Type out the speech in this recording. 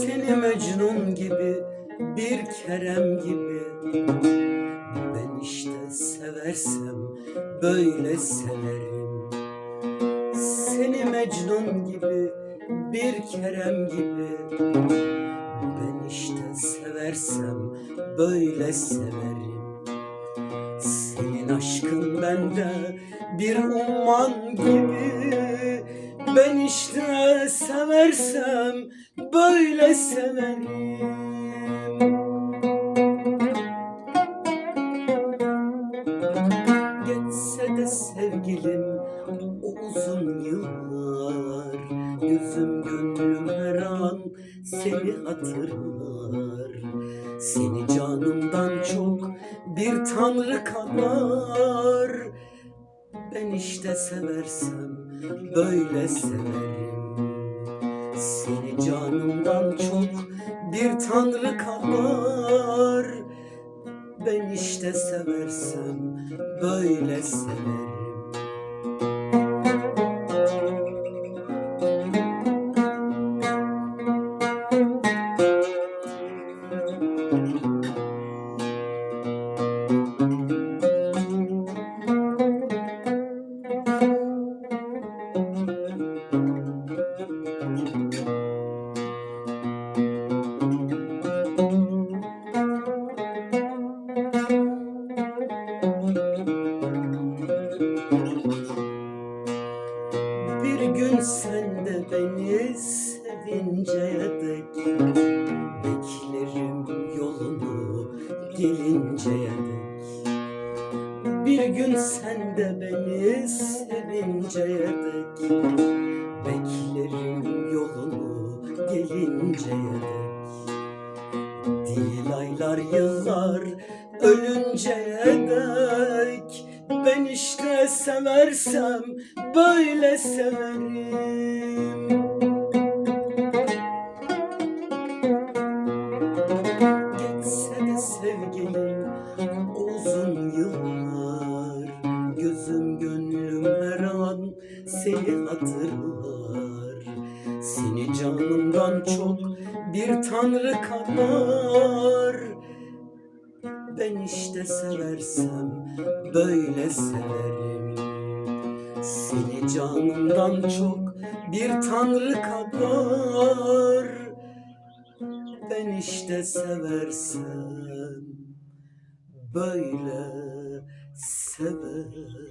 Seni Mecnun gibi bir Kerem gibi. Ben işte seversem böyle severim. Seni Mecnun gibi bir Kerem gibi. Ben işte seversem böyle severim. Senin aşkın bende bir umman gibi Ben işte seversem böyle severim. Geçse de sevgilim o uzun yıllar Gözüm gönlüm her an seni hatırlar. Seni canımdan çok bir tanrı kadar Ben işte seversem böyle severim. Seni canımdan çok bir tanrı kadar Ben işte seversem böyle severim Bir gün sen de beni sevinceye dek Beklerim yolunu gelinceye dek. Bir gün sen de beni sevinceye dek Beklerim yolunu gelinceye dek Değil aylar yıllar ölünceye dek. Ben işte seversem böyle severim. Geçse de sevgilim uzun yıllar. Gözüm gönlüm her an seni hatırlar. Seni canımdan çok bir tanrı kadar Ben işte seversem böyle severim. Seni canımdan çok bir tanrı kadar Ben işte seversem böyle severim